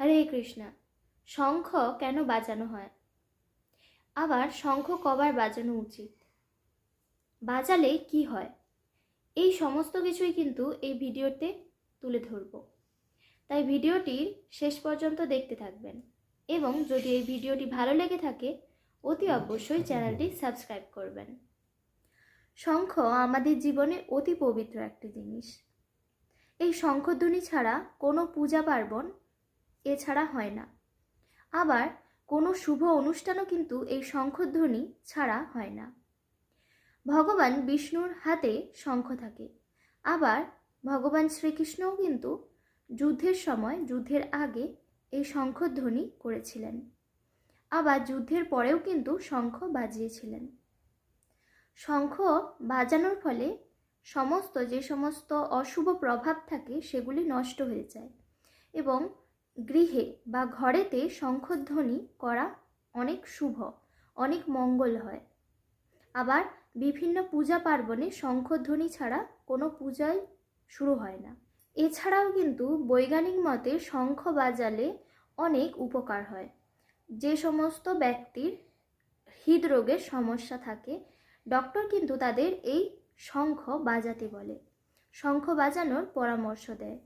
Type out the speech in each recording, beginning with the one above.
হরে কৃষ্ণা, শঙ্খ কেন বাজানো হয়? আবার শঙ্খ কবার বাজানো উচিত? বাজালে কি হয়? এই সমস্ত কিছুই কিন্তু এই ভিডিওতে তুলে ধরব। তাই ভিডিওটির শেষ পর্যন্ত দেখতে থাকবেন এবং যদি এই ভিডিওটি ভালো লেগে থাকে, অতি অবশ্যই চ্যানেলটি সাবস্ক্রাইব করবেন। শঙ্খ আমাদের জীবনে অতি পবিত্র একটি জিনিস। এই শঙ্খধ্বনি ছাড়া কোনো পূজা পার্বণ এছাড়া হয় না। আবার কোনো শুভ অনুষ্ঠানও কিন্তু এই শঙ্খধ্বনি ছাড়া হয় না। ভগবান বিষ্ণুর হাতে শঙ্খ থাকে। আবার ভগবান শ্রীকৃষ্ণও কিন্তু যুদ্ধের সময়, যুদ্ধের আগে এই শঙ্খধ্বনি করেছিলেন। আবার যুদ্ধের পরেও কিন্তু শঙ্খ বাজিয়েছিলেন। শঙ্খ বাজানোর ফলে সমস্ত, যে সমস্ত অশুভ প্রভাব থাকে সেগুলি নষ্ট হয়ে যায় এবং গৃহে বা ঘরেতে শঙ্খধ্বনি করা অনেক শুভ, অনেক মঙ্গল হয়। আবার বিভিন্ন পূজা পার্বণে শঙ্খধ্বনি ছাড়া কোনো পূজাই শুরু হয় না। এছাড়াও কিন্তু বৈজ্ঞানিক মতে শঙ্খ বাজালে অনেক উপকার হয়। যে সমস্ত ব্যক্তির হৃদরোগের সমস্যা থাকে, ডক্টর কিন্তু তাদের এই শঙ্খ বাজাতে বলে। শঙ্খ বাজানোর পরামর্শ দেয়।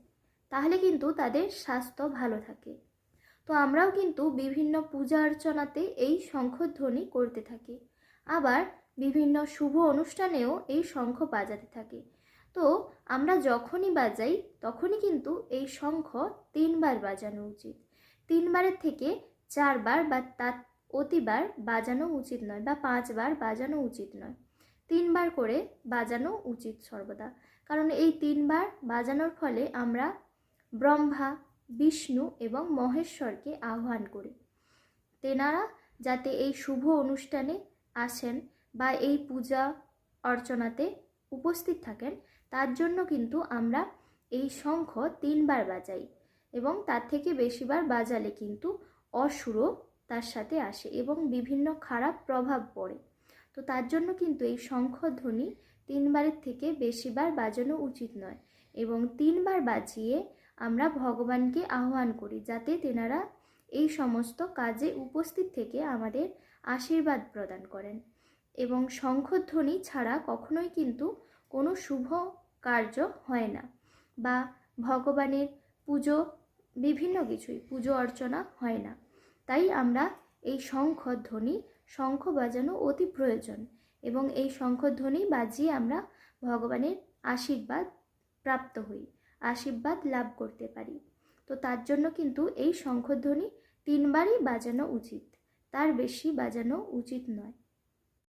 তাহলে কিন্তু তাদের স্বাস্থ্য ভালো থাকে। তো আমরাও কিন্তু বিভিন্ন পূজা অর্চনাতে এই শঙ্খধ্বনি করতে থাকি। আবার বিভিন্ন শুভ অনুষ্ঠানেও এই শঙ্খ বাজাতে থাকি। তো আমরা যখনই বাজাই, তখনই কিন্তু এই শঙ্খ তিনবার বাজানো উচিত। তিনবারের থেকে চারবার বা তার অতিবার বাজানো উচিত নয় বা পাঁচবার বাজানো উচিত নয়। তিনবার করে বাজানো উচিত সর্বদা। কারণ এই তিনবার বাজানোর ফলে আমরা ব্রহ্মা, বিষ্ণু এবং মহেশ্বরকে আহ্বান করি। তেনারা যাতে এই শুভ অনুষ্ঠানে আসেন বা এই পূজা অর্চনাতে উপস্থিত থাকেন, তার জন্য কিন্তু আমরা এই শঙ্খ তিনবার বাজাই এবং তার থেকে বেশিবার বাজালে কিন্তু অসুর তার সাথে আসে এবং বিভিন্ন খারাপ প্রভাব পড়ে। তো তার জন্য কিন্তু এই শঙ্খধ্বনি তিনবারের থেকে বেশিবার বাজানো উচিত নয় এবং তিনবার বাজিয়ে আমরা ভগবানকে আহ্বান করি যাতে তেনারা এই সমস্ত কাজে উপস্থিত থেকে আমাদের আশীর্বাদ প্রদান করেন। এবং শঙ্খধ্বনি ছাড়া কখনোই কিন্তু কোনো শুভ কার্য হয় না বা ভগবানের পুজো, বিভিন্ন কিছুই পুজো অর্চনা হয় না। তাই আমরা এই শঙ্খধ্বনি, শঙ্খ বাজানো অতি প্রয়োজন এবং এই শঙ্খধ্বনি বাজিয়ে আমরা ভগবানের আশীর্বাদ প্রাপ্ত হই। আশীর্বাদ লাভ করতে পারি। তো তার জন্য কিন্তু এই শঙ্খধ্বনি তিনবারই বাজানো উচিত। তার বেশি বাজানো উচিত নয়।